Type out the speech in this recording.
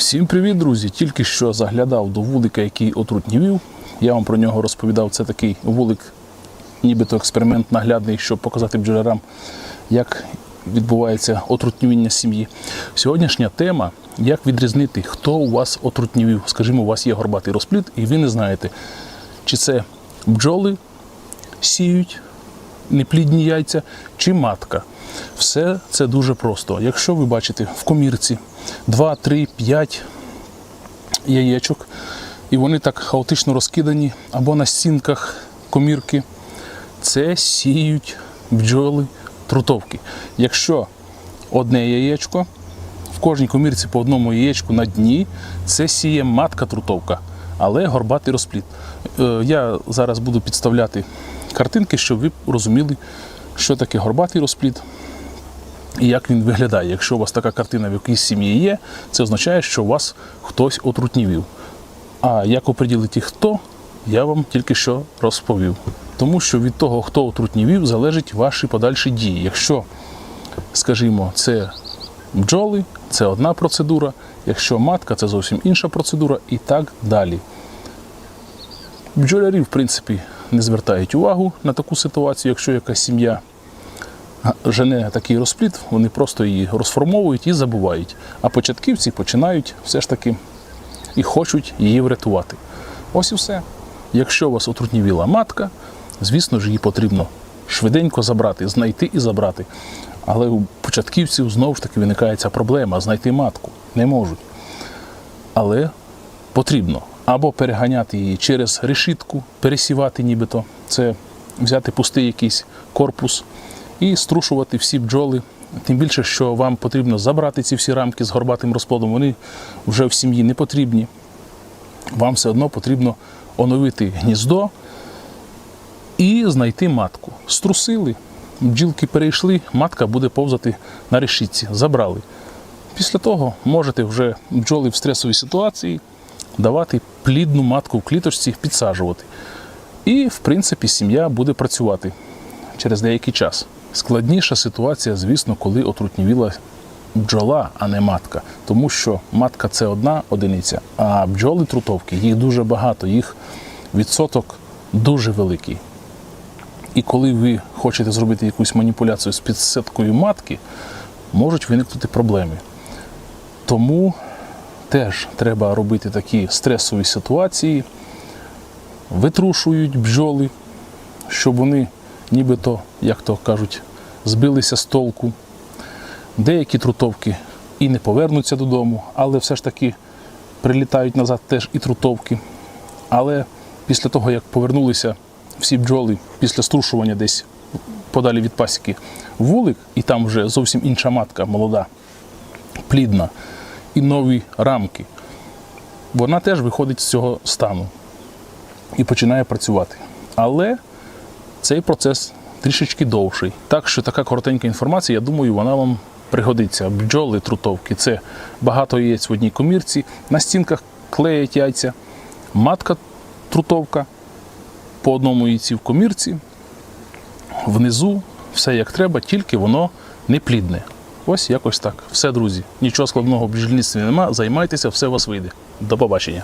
Всім привіт, друзі! Тільки що заглядав до вулика, який отрутнівів. Я вам про нього розповідав. Це такий вулик, нібито експеримент наглядний, щоб показати бджолярам, як відбувається отрутнівіння сім'ї. Сьогоднішня тема як відрізнити, хто у вас отрутнівів. Скажімо, у вас є горбатий розплід, і ви не знаєте, чи це бджоли сіють неплідні яйця чи матка. Все це дуже просто. Якщо ви бачите в комірці 2, 3, 5 яєчок, і вони так хаотично розкидані або на стінках комірки, це сіють бджоли трутовки. Якщо одне яєчко, в кожній комірці по одному яєчку на дні, це сіє матка трутовка, але горбатий розплід. Е, Я зараз буду підставляти картинки, щоб ви розуміли, що таке горбатий розплід і як він виглядає. Якщо у вас така картина в якійсь сім'ї є, це означає, що у вас хтось отрутнівів. А як оприділити хто, я вам тільки що розповів. Тому що від того, хто отрутнівів, залежать ваші подальші дії. Якщо, скажімо, це бджоли, це одна процедура, якщо матка, це зовсім інша процедура і так далі. Бджолярі, в принципі, не звертають увагу на таку ситуацію, якщо якась сім'я жене такий розплід, вони просто її розформовують і забувають. А початківці починають все ж таки і хочуть її врятувати. Ось і все. Якщо у вас отрутнівіла матка, звісно ж, її потрібно швиденько забрати, знайти і забрати. Але у початківців знову ж таки виникає ця проблема знайти матку. Не можуть. Але потрібно або переганяти її через решітку, пересівати нібито. Це взяти пустий якийсь корпус і струшувати всі бджоли. Тим більше, що вам потрібно забрати ці всі рамки з горбатим розплодом, вони вже в сім'ї не потрібні. Вам все одно потрібно оновити гніздо і знайти матку. Струсили, бджілки перейшли, матка буде повзати на решітці. Забрали. Після того можете вже бджоли в стресовій ситуації давати плідну матку в кліточці, підсаджувати. І, в принципі, сім'я буде працювати через деякий час. Складніша ситуація, звісно, коли отрутнівіла бджола, а не матка. Тому що матка це одна одиниця, а бджоли трутовки їх дуже багато, їх відсоток дуже великий. І коли ви хочете зробити якусь маніпуляцію з підсеткою матки, можуть виникнути проблеми. Тому теж треба робити такі стресові ситуації, витрушують бджоли, щоб вони нібито, як то кажуть, збилися з толку. Деякі трутовки і не повернуться додому, але все ж таки прилітають назад теж і трутовки. Але після того, як повернулися всі бджоли після струшування десь подалі від пасіки вулик, і там вже зовсім інша матка молода, плідна, і нові рамки, вона теж виходить з цього стану і починає працювати. Але цей процес трішечки довший. Так що така коротенька інформація, я думаю, вона вам пригодиться. Бджоли, трутовки це багато яєць в одній комірці, на стінках клеять яйця, матка трутовка, по одному яйці в комірці, внизу все як треба, тільки воно не плідне. Ось якось так. Все, друзі. Нічого складного в бджільництві нема. Займайтеся, все у вас вийде. До побачення.